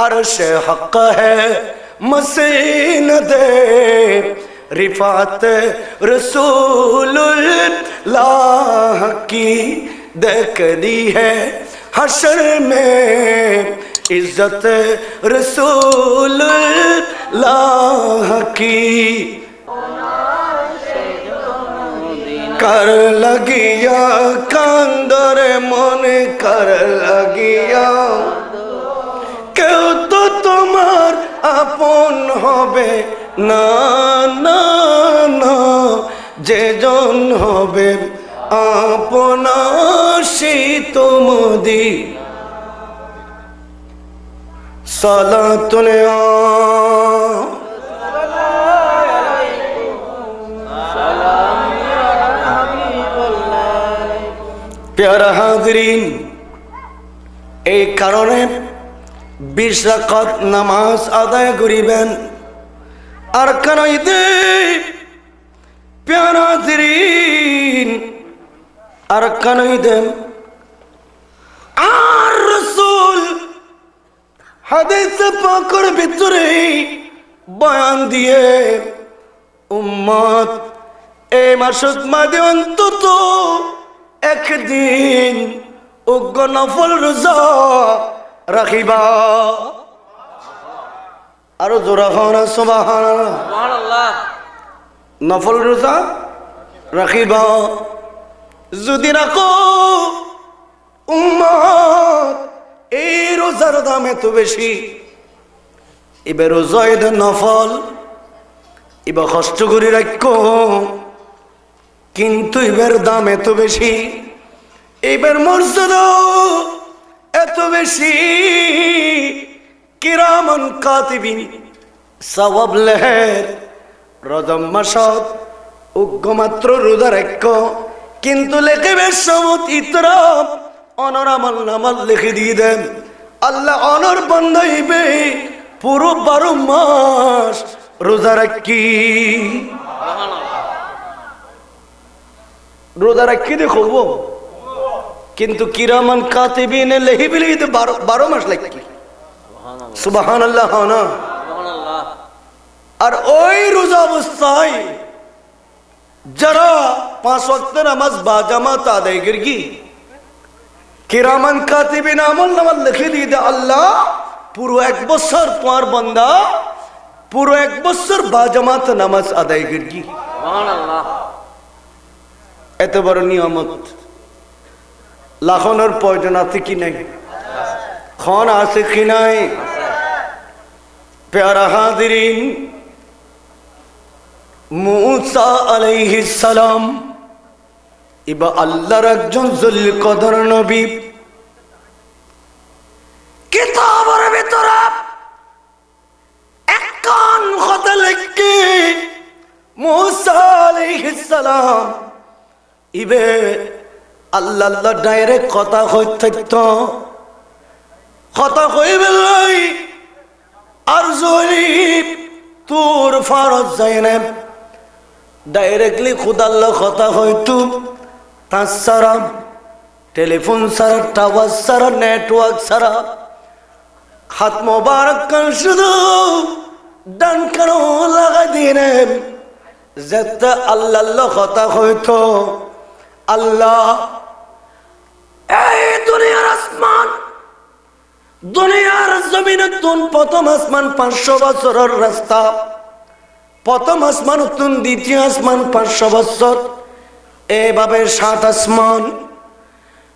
عرش حق ہے، مسین دے۔ رفات رسول اللہ کی دی ہے۔ حشر میں عزت رسول اللہ کی۔ کر لگیا کندر من، کر لگیا۔ কেউ তো তোমার আপন হবে। না না না, যে জন হবে আপনা সেই তোমাদি সালাতুল আ পেয়ারা হাজরিন, এই কারণে বিশ রাকাত নামাজ আদায় করিবেন। আর কেন ঈদে পেয়ারা হাজরিন আর কেন ঈদে আর রসুল হাদিস পাকর ভিতরে বয়ান দিয়ে, উম্মত এই মাসুদ মাদে অন্তত একদিন উগ্র নফল রোজা রাখিবা। আরও জোরা সুবাহান নফল রোজা রাখিবা। যদি রাখো উম্মত এই রোজার দাম এত বেশি। এবার রোজা এদের নফল এবার কষ্ট করে রাখো। কিন্তু এবার দাম এত বেশি। এবার মর্যাদা এত বেশি কিরামন কাতিবিন সওয়াব লেহের রজম মাসত উগ্রমাত্র রোজা রাখ। কিন্তু লেখে বেশ সমত ইতরাম অনর আমল নামাল লিখে দিয়ে দেন। আল্লাহ অনর বন্ধ হইবে পুরো বারো মাস রোজা রাখি। রোজা রাখি দেখো কিন্তু কিরামান কাতিবিনে লেহি বিলি বারো বারো মাস লাগি সুবাহান আল্লাহ না? আর ওই রোজা অবস্থায় যারা পাঁচ ওয়াক্ত নামাজ বা জামাত আদায় করি কিরামান কাতিবিন আমল নামাজ লিখে দিয়ে দে আল্লাহ পুরো এক বছর তোমার বন্দা পুরো এক বছর বা জামাত নামাজ আদায় করি এত বড় নিয়ামত। লাখনের প্রয়োজন আছে কি নাই? খন আছে কি নাই? প্যারা হাদিরিন মুসা আলাইহিস সালাম, ইবা আল্লাহর একজন জুল কদর নবী। কিতাবের ভিতরে একখান কথা লিখে, মুসা আলাইহিস সালাম, ইবে আল্লাহ আল্লাহ ডাইরেক্ট কথা হই থাকতো। কথা কইবে লাই আর জলিব তোর ফরজ যায়নে ডাইরেক্টলি খুদাল্লাহ কথা হইতো তার সারা টেলিফোন সারা টাওয়ার সারা নেটওয়ার্ক সারা হাত মোবারক কান শুধু ডান কানো লাগাই দিয়ে যেতে আল্লাহ আল্লাহ কথা হইতো আল্লাহ, এই দুনিয়ার আসমান, দুনিয়ার জমিনে তুন প্রথম আসমান পাঁচশো বছরের রাস্তা, প্রথম আসমান তুন দ্বিতীয় আসমান পাঁচশো বছর, এভাবে সাত আসমান,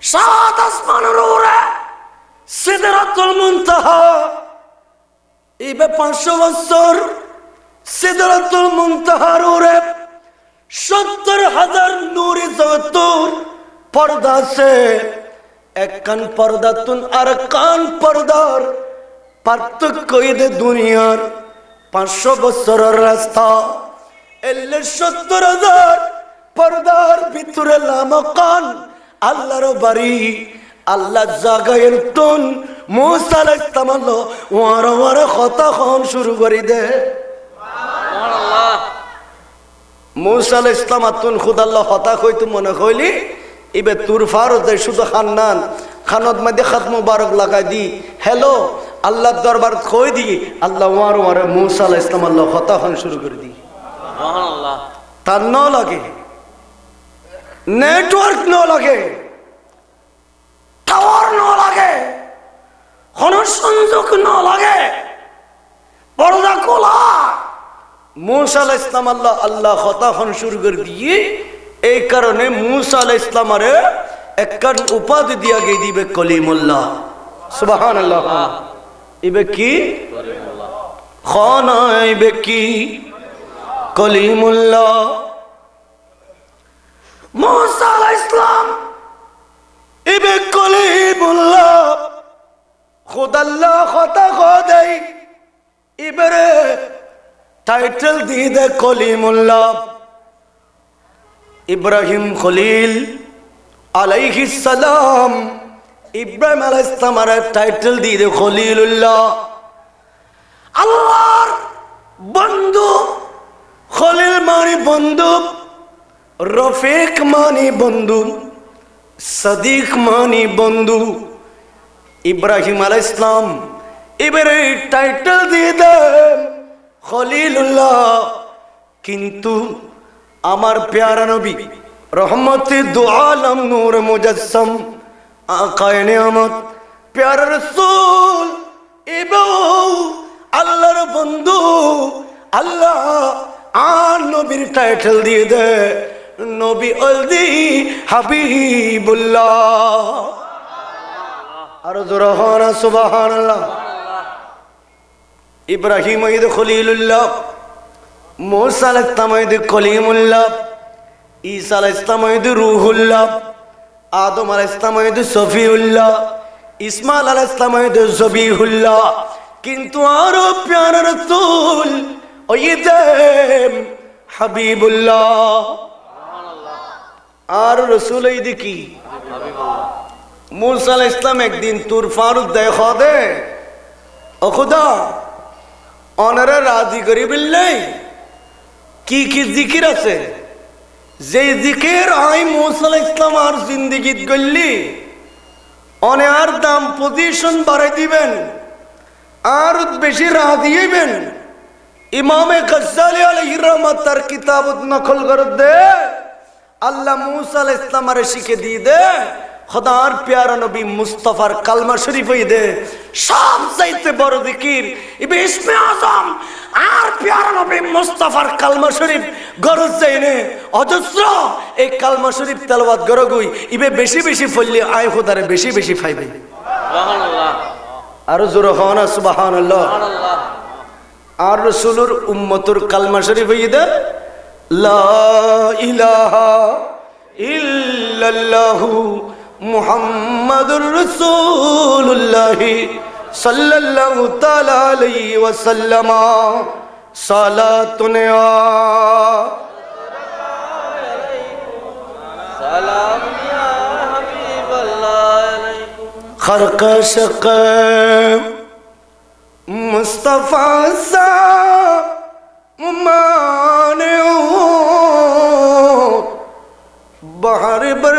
সাত আসমানের উপরে সিদরাতুল মুনতাহা পাঁচশো বছর সিদরাতুল মুনতাহার উপরে সত্তর হাজার নূরে যতর পর্দা আছে। এক কান পর্দা তুন আর কান পর্দার পার্থক্য এদের দুনিয়ার। পাঁচশো বছরের রাস্তা। এলে সত্তর হাজার পর্দার ভিতরে লামকান আল্লাহর বাড়ি। আল্লাহ জাগায়ের তুন মুসাল ইসলাম ওয়ার ওয়ার কথা খন শুরু করে দে। মৌসাল ইসলাম আতুন খুদাল্লাহ হতাশ হইতো মনে হইলি ইবে তুর ফারত শুধু খান্নান খানত মাঝে খাত মুবারক লাগাই দি। হ্যালো আল্লাহর দরবার কই দিয়ে আল্লাহ ওয়ার ওয়ারে মুসা আলাহ ইসলাম আল্লাহ হতা হন শুরু করে সুবহানাল্লাহ। তার ন লাগে। নেটওয়ার্ক ন লাগে। টাওয়ার ন লাগে। সংযোগ ন লাগে। পর্দা খোলা। মুসা আলাহ ইসলাম আল্লাহ আল্লাহ হতাহন শুরু করে দিয়ে এই কারণে মুসা আলাহ ইসলাম আরে একখান উপাধি দিয়া গিয়ে দিবে কলিমুল্লাহ। সুবাহান আল্লাহ ইবে কি? খানা ইবে কি? কলিমুল্লাহ। মুসা আলাহ ইসলাম ইবে কলিমুল্লাহ। খোদাল্লাহ খতা খোদাই এবারে টাইটেল দিয়ে দে কলিমুল্লাহ ইব্রাহিম খলিল সালাম। ইব্রাহিম আলাইহিস সালামের টাইটেল দিয়ে দে খলিলুল্লাহ। আল্লাহর বন্ধু, খলিল মানে বন্ধু, রফিক মানে বন্ধু, সদিক মানে বন্ধু, ইব্রাহিম আল ইসলাম এবারে টাইটেল দিয়ে দেন খলিলুল্লাহ। কিন্তু আমার প্যারা নবী রহমতে দু আলম নূর মুজাসম আকায় নিয়ামত, প্যারা রসুল, এবং আল্লাহর বন্ধু, আল্লাহ আর নবীর টাইটেল দিয়ে দে, নবী অলদি হাবিবুল্লাহ। আরও জোর হন সুবাহান ইব্রাহিম ঈদ খলিলুল্লাহ, মোসা আল ইসলাম ঈদ কলিমুল্লাহ ঈসা আল ইসলাম ঈদ রুহুল্লাহ, আদম আল ইসলাম ঈদ সফিউল্লাহ, ইসমাইল আল ইসলাম ঈদ জবিহুল্লাহ কিন্তু আরও প্যার রসুল হাবিবুল্লাহ। আর রসুল ঈদ কি? মুসা আলাহ ইসলাম একদিন তুর ফারুক দেয় খদে, ও খুদা অনারা রাজি করি বললেই কি কি জিকির আছে? যে জিকির আই মুসা আলাহ ইসলাম আর জিন্দিগিত গল্লি অনে আর দাম পজিশন বাড়াই দিবেন, আর বেশি রাজি হইবেন। ইমামে গজ্জালি আলাইহির রহমত তার কিতাব নকল করে দে। আল্লাহ মুসা আলাইহিস ইসলাম আরে শিখে দিয়ে দে। খোদার প্যারা নবী মুস্তফার কালমা শরীফ হই দে। সব চাইতে বড় দিকির ইবে ইসমে আজম আর প্যারা নবী মুস্তফার কালমা শরীফ গরজ চাইনে অজস্র এই কালমা শরীফ তেলাওয়াত গরগুই ইবে বেশি বেশি ফললি আয় খোদারে বেশি বেশি ফাইবে সুবহানাল্লাহ। আরও জোর হন সুবহানাল্লাহ। সুবহানাল্লাহ। আর রসুলুর উম্মতুর কালমা শরীফ হই দে। লা ইলাহা ইল্লাল্লাহু محمد رسول الله صلى الله تعالى عليه وسلم. صلاة سلام يا حبيب الله خرق شقیم مصطفى مانع بحر بر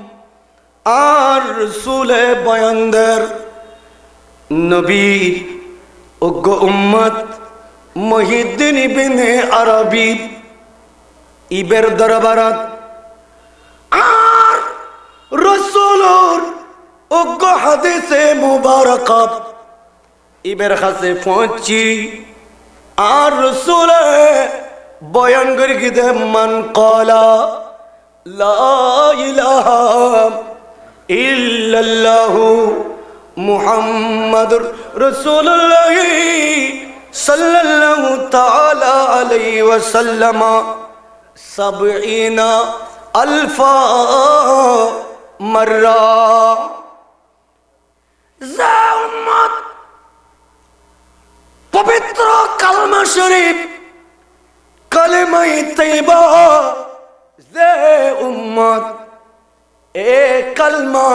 আর রসুলে বয়ানদের নবীর অজ্ঞ উম্মত মহিদ্দিন ইবিনে আরবি ইবের দরবারাত। আর রসুলুর অজ্ঞ হাদিসে মুবারকাত ইবের কাছে পৌঁছি। আর রসুলে বয়ান করে গিয়ে মান কলা লা ইলাহা ইল্লাল্লাহু মুহাম্মাদুর রাসূলুল্লাহ সাল্লাল্লাহু তাআলা আলাইহি ওয়াসাল্লাম সাবঈনা আলফা মাররা যা উম্মত পবিত্র কালমা শরীফ কালেমাই তৈবা যে উম্মত এ কালমা,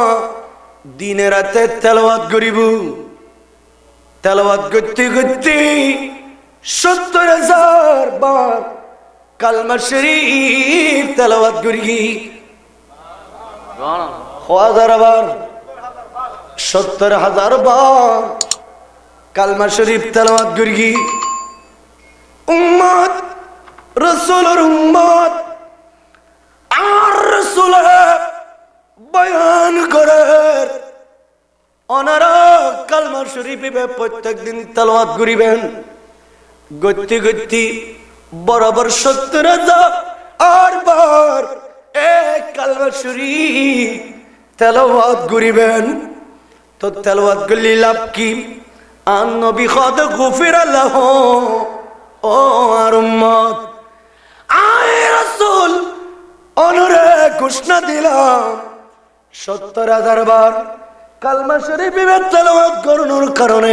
দিনে রাতে তেলাওয়াত করিব। তেলাওয়াত করতে করতে সত্তর হাজার বার কালমা শরীফ তেলাওয়াত করি হাজার বার, সত্তর হাজার বার কালমা শরীফ তেলাওয়াত করি উম্মত, রসুলের উম্মত, আর রসুল বয়ান করে অনারা কালমা শরীফে প্রত্যেক দিন তেলাওয়াত করিবেন। গতি গতি বরাবর সত্তর হাজার আর বার এক কালমা শরীফ তেলাওয়াত করিবেন। তো তেলাওয়াত করলে লাভ কি? আন নবী খদ গুফির আল্লাহ। ও আর উম্মত, আয় রাসূল, অনরে ঘোষণা দিলাম। সত্তর হাজার বার কালমা শরীফের তেলাওয়াত করানোর কারণে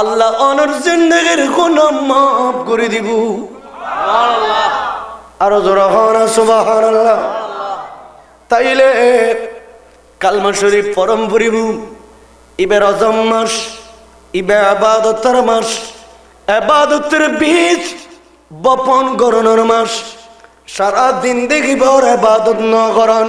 আল্লাহ অনর জিন্দগির গুনাহ মাফ করে দিব। আরও জোরা হন সুবহানাল্লাহ। তাইলে কালমা শরীফ পরম পরিব ইবে রজম মাস ইবে আবাদতের মাস আবাদতের বীজ বপন গরণের মাস। সারা জিন্দেগি ভর আবাদত ন করন।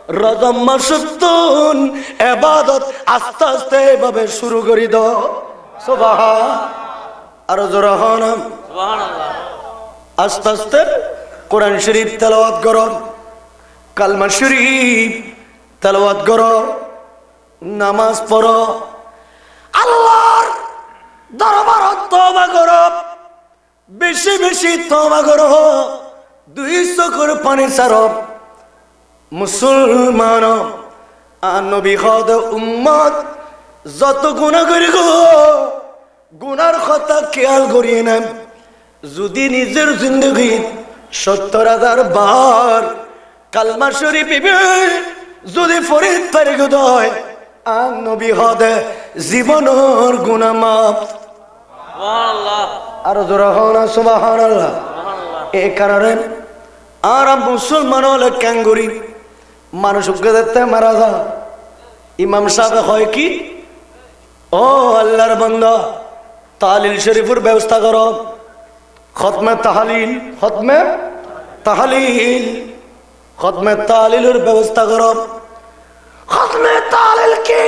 এবাদত আস্তে আস্তে এভাবে শুরু করি দ। সোবাহা আরও জোরা আস্তে আস্তে কোরআন শরীফ তেলাওয়াত কর। কালমা শরীফ তেলাওয়াত কর। নামাজ পড়। আল্লাহর দরবার তবা কর। বেশি বেশি তবা কর। দুই চকুর পানি সার মুসলমান আর নবী হদ উম্মত যত গুণা করি গো গুনার কথা খেয়াল করিয়ে নেন। যদি নিজের জিন্দগি সত্তর হাজার বার কালমা শরীফ যদি ফরিদ পারে গোদয় আন নবী হদে জীবনের গুণা মাপ আর জোরা আল্লাহ সুবহানাল্লাহ। এ কারণে আর মুসলমান হলে ক্যাঙ্গুরি। মানুষ দেখতে মারা যা ইমাম সাহেব হয় কি? ও আল্লাহর বন্ধা তালিল শরীফের ব্যবস্থা করো। খতমে তাহালিল খতমে তাহালিল, খতমে তালিলের ব্যবস্থা করো। খতমে তালিল কি?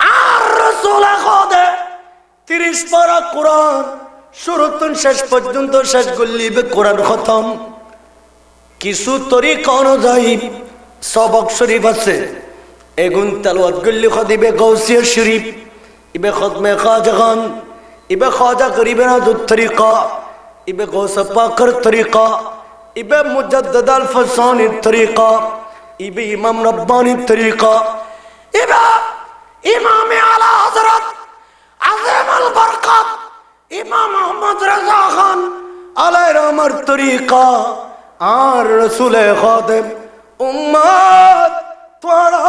আর রসুল খদে, তিরিশ পারা কোরআন শুরুতন শেষ পর্যন্ত শেষ করলিবে কোরআন খতম। কিছু তরিকা অনুযায়ী সবক শরীফ আছে। এগুন তেলওয়াত গল্লি খদিবে গৌসিয়া শরীফ। ইবে খতমে খাজাগান, ইবে খাজা করিবে না দুধ তরিকা, ইবে গৌস পাকর তরিকা, ইবে মুজাদ্দদ আল ফসানি তরিকা, ইবে ইমাম রব্বানি তরিকা। ইবে ইমাম আলা হযরত আযম আল বরকত, ইমাম মোহাম্মদ রাজা খান আলাই রহমার তরিকা। আর রসুলে খাদেম উম্মত তোরা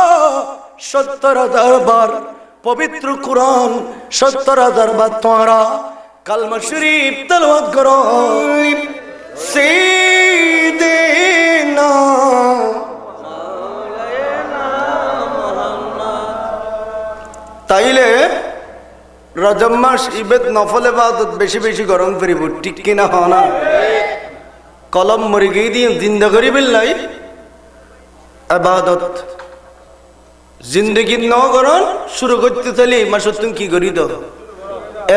সত্তর হাজার বার পবিত্র কোরআন সত্তর হাজার বার তোরা কালমা শরীফ তেলাওয়াত করো। তাইলে রজব মাস ইবেদ নফলে বাদত বেশি বেশি গরম করিব, ঠিক কিনা হ না? কলম মরি গিয়ে দিয়ে জিন্দা করি বিল্লাই আবাদত। জিন্দগি ন গরণ শুরু করতে চাইলে এই মাসত তুমি কি করি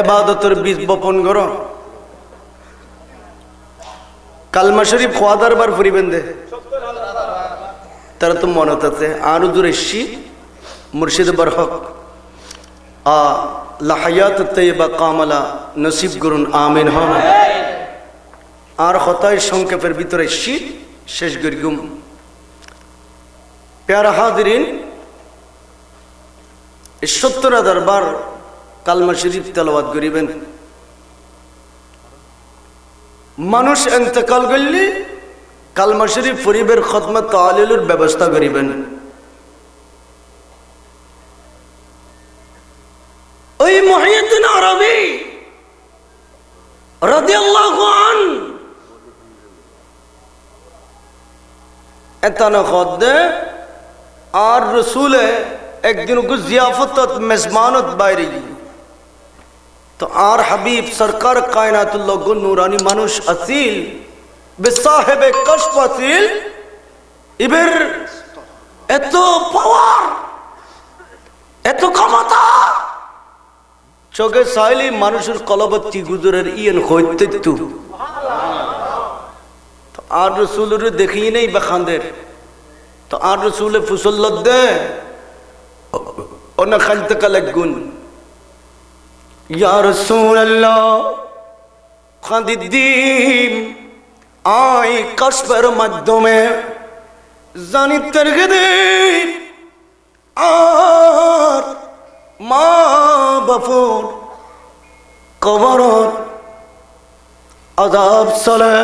এবাদতের বীজ বপন করো। কালমা শরীফ খোয়া দরবার ফুরিবেন দে। তারা তো মনত আছে। আরও দূরে শি, মুর্শিদ বরহক আ লাহায়াত তৈবা কামলা, নসিব করুন, আমিন হন। আর হতায় সংক্ষেপের ভিতরে শীত শেষ গরিগুম। পেয়ারা হাদিরিন এই সত্তর হাজার বার কালমা শরীফ তেলাবাদ করিবেন। মানুষ এতেকাল করলে কালমা শরীফ ফরিবের খতমা তালিলুর ব্যবস্থা করিবেন। ওই মহিউদ্দিন আরবি এতানো খদ্দে আর রসুলে একদিন ওকে জিয়াফত মেজমানত বাইরে তো আর হাবিব সরকার কায়নাতুল্লাহ গো নুরানি মানুষ আসিল, বেসাহেবে কশফ আসিল এবার এত পাওয়ার, এত ক্ষমতা। চোখে সাইলি মানুষের কলবত্তি গুজরের ইয়েন হইতে আর রসুলের দেখি নেই বেখানদের। তো আর রসুলে ফুসল্ল দে। অন্য খালতে কালে গুণ ইয়া রসুল আল্লাহ খাদিদ্দিন আই কসবের মাধ্যমে জানি তেরগদিন আর মা বাপুর কবরত আজাব চলে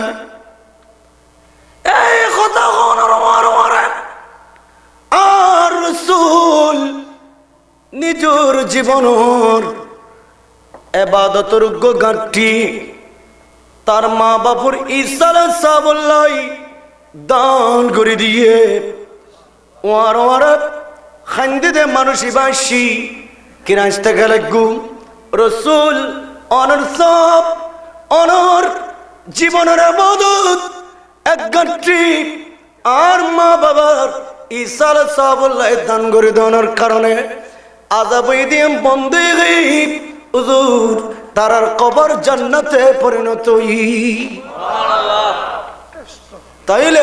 এই কথা কোন আর রসুল, নিজের জীবনের এবাদতর গাঁটি তার মা বাপুর ইসাল সাবল্লাই দান করে দিয়ে ওয়ার ওয়ার খান্দি দে মানুষ বাসি কিরাস্তে গেলে গু। রসুল অনর সব, অনর জীবনের আবাদত, এক গাঁটি আর মা বাবার ইসাল সাবল্লাই দান করে দেওয়ার কারণে আজাব দিয়ে বন্দে হুজুর তারার কবর জান্নাতে পরিণত তাইলে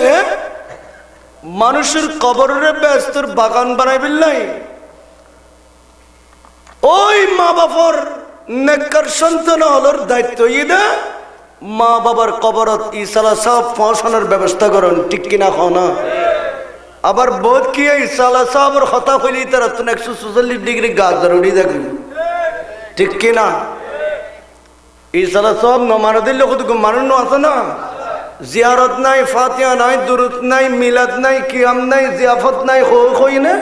মানুষের কবরের ব্যস্তর বাগান বানাইবেন নাই ওই মা বাবার নেকর সন্তান হলোর দায়িত্ব ইদা মা বাবার কবরত ইসালা সব পৌঁছানোর ব্যবস্থা করেন, ঠিক কিনা না? আবার বোধ কি ইসালা সাহেবের হতা হইলি তারা তো একশো চুচল্লিশ ডিগ্রি গাছ জরুরি দেখবি ঠিক কিনা ইসালা সব নমানো দিলে কত মানুষ আছে না? জিয়ারত নাই, ফাতিয়া নাই দুরুত নাই, মিলাদ নাই, কিয়াম নাই, জিয়াফত নাই হই না।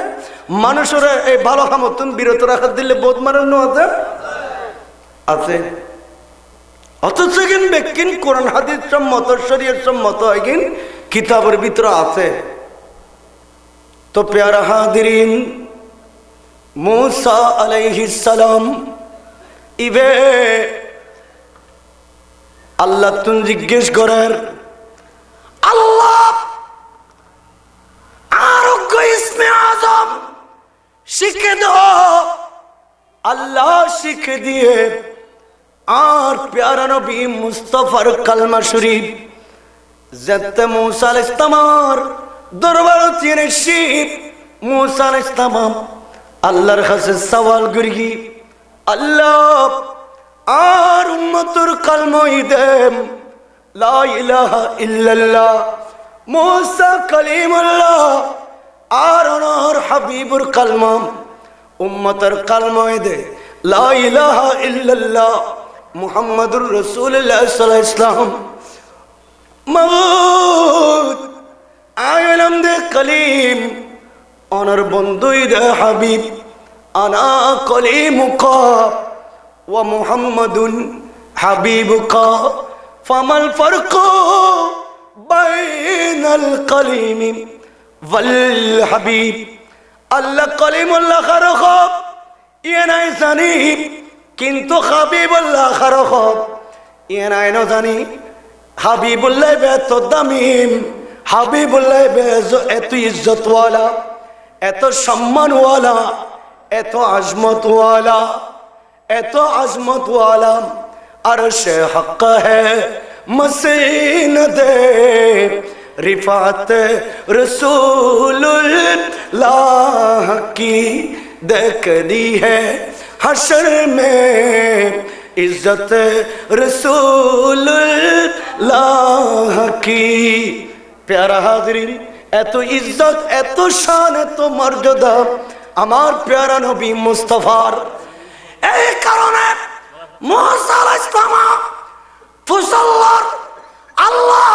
মানুষের এই ভালো সমর্থন বিরত রাখার দিলে বোধ মানুষ আছে? আছে। অথচ কিন বেকিন কোরআন হাদিস সম্মত শরীর সম্মত কিন? কিতাবের ভিতরে আছে। তো প্যারা হাদিরিন, মুসা আলাইহিস সালাম, ইবে আল্লাহ তুন জিজ্ঞেস করার আল্লাহ আরোগ্য ইসমে আজম শিখে দাও। আল্লাহ শিখে দিয়ে আর প্যারা নবী মুস্তফার কালমা শরীফ, যেতে মুসা ইস্তামার দরবার চিনে শিব মুসা ইস্তামাম আল্লাহর কাছে সওয়াল করি আল্লাহ, আর উম্মতুর কালমই দেম, লা ইলাহা ইল্লাল্লাহ হাবিবুর কালমাম, উম্মতের কালময় দে, লা ইলাহা ইসলাম আয়লাম দে কলিম ওনার বন্ধুই দে হাবিব, আনা কলিমুকা, ওয়া মুহাম্মাদুন হাবিবুকা। ফামাল ফারকু বাইনাল কলিমি ওয়াল হাবিব। আল্লাহ কলিমুল্লাহ খারখব ইয়ে নাই জানি, কিন্তু হাবিবুল্লাহ খারখব ইয়ে নাই জানি, হাবিবুল্লাহ বে এত দামিম। حبیب اللہ بیز ایتو عزت والا ایتو شمن والا ایتو عظمت والا ای تو عظمت والا ہے مسین دے رفعت رسول اللہ کی دیکھ دی ہے حشر میں عزت رسول اللہ لاحقی প্যারা হাজরিন, এত ইজ্জত, এত শান, এত মর্যাদা আমার প্যারা নবী মুস্তফার। এই কারণে আল্লাহ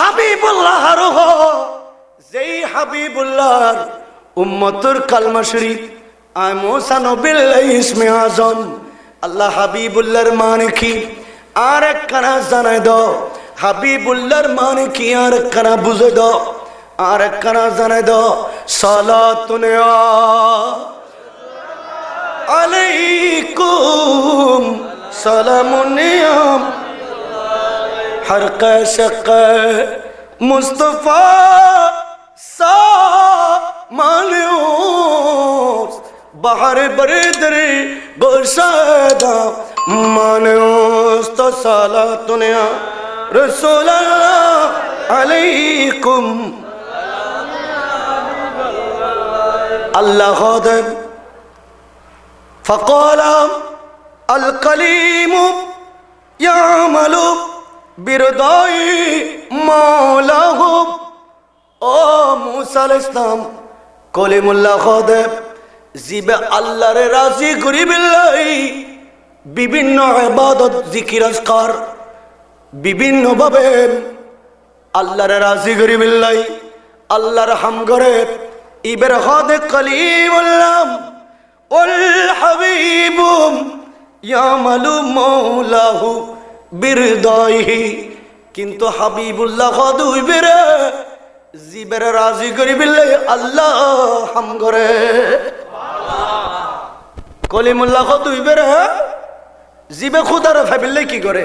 হাবিবুল্লাহ রহ, যেই হাবিবুল্লাহর উম্মতুর কালমা শরীফ ইসমে আজম, আল্লাহ হাবিবুল্লাহর মানে কি? আর একখানা জানাই দাও হাবিবুল্লাহর মানে কি আর একখানা বুঝে দাও আর একখানা জানাই দাও সালাতুনে আলাইকুম সালামুনিয়াম حرق شق مصطفى سا مانيوس بحر بردري برشادا مانيوس تصالاتنا رسول الله عليكم الله خادم فقال القليم يعمل برضاي مولاه ও মুসা আলাইহিস সালাম কলিমুল্লাহ খদেব জিবে আল্লাহরে রাজি করি বিল্লাই বিভিন্ন ইবাদত জিকির আজকার বিভিন্ন ভাবে আল্লাহরে রাজি করি বিল্লাই আল্লাহর হাম করে ইবের হদে কলিমুল্লাহ ওল হাবিবুম ইয়ামালু মৌলাহু বিরদাইহি। কিন্তু হাবিবুল্লাহ হদুইবের জিবের রাজি করি বিল্লাই আল্লাহ হাম করে কলিমুল্লাহ হদুইবের জিবে খুদারে ভাবিল্লাই কি করে?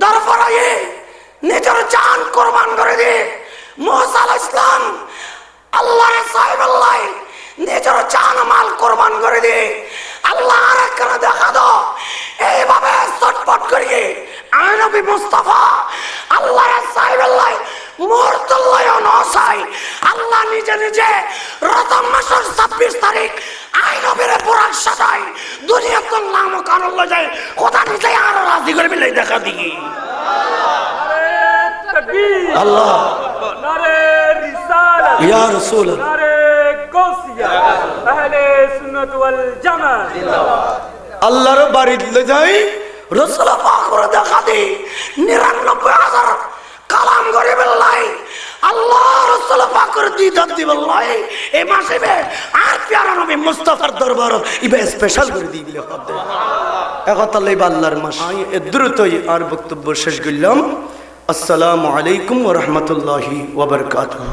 দরবারে নিজের জান কোরবান করে দিয়ে আলাইহিস ইসলাম, আল্লাহর সাহেব আল্লাহ, নিজের জান মাল কোরবান করে দিয়ে আল্লাহ আর একখানা দেখা দাও এইভাবে চটপট করিয়ে আমি নবী মুস্তাফা, আল্লাহর সাহেব আল্লাহ মুহূর্তুল্লাহ নসাই। আল্লাহ নিজে নিজে রতম মাসের ছাব্বিশ তারিখ আই নবীরে পুরাণ সাজাই দুনিয়া তো নাম কারণ যায় কথা নিজে নামাজি করবি লাই দেখা দিকি আল্লাহ। আল্লাহর বাড়িতে যাই রসুল করে দেখা দি নিরানব্বই হাজার কালাম গরিবের লাইন আল্লাহ রসুল পাক করে দিদার দি লয়। এ মাসে আর নবী মুস্তাফার দরবার ইবে স্পেশাল করে দিয়ে হবে। এখন আল্লাহর মাস। আমি দ্রুতই আর বক্তব্য শেষ করলাম। আসসালামু আলাইকুম ওয়া রাহমাতুল্লাহি ওয়া বারাকাতুহু।